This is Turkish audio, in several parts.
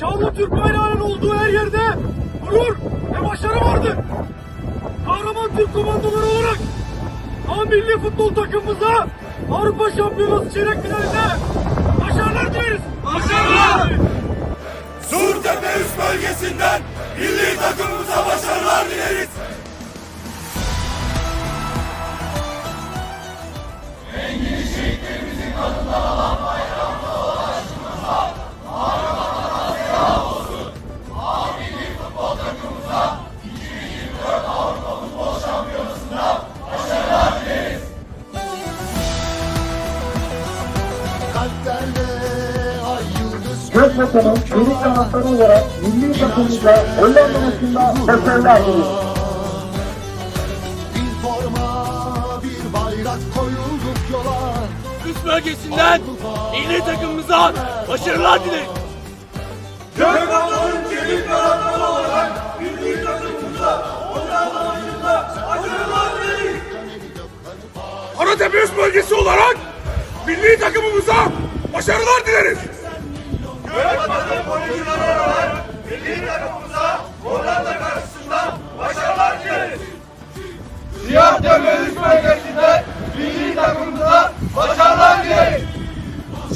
Şanlı Türk bayrağının olduğu her yerde gurur ve başarı vardır. Kahraman Türk komandoları olarak A milli futbol takımımıza Avrupa Şampiyonası çeyrek finalinde Göz vatanı, çelik kanatları olarak milli takımımıza Hollanda maçında başarılar diliyoruz. bir forma bir bayrak koyulduk yola üst bölgesinden milli takımımıza başarılar dileriz. Gökhan'ın çelik kanatları olarak milli takımımıza Hollanda maçında başarılar dileriz. Karatepe üst bölgesi olarak milli takımımıza başarılar dileriz. Gökhan'ın oyuncuları olarak milli takımımıza Hollanda karşısında başarılar dileriz. Siyah Tepe üst bölgesinden milli takımımıza başarılar dileriz.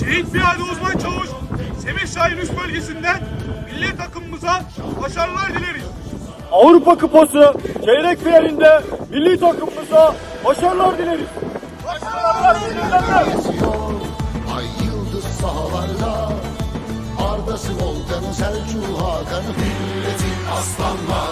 Şehit Piyade Uzman Çavuş Semih Şahin üst bölgesinden milli takımımıza başarılar dileriz. Avrupa Kupası çeyrek finalinde milli takımımıza başarılar dileriz. esiyor Ay yıldız sahalarda Ardası Volkan'ı Selçuk Hakan'ı Milletin aslanları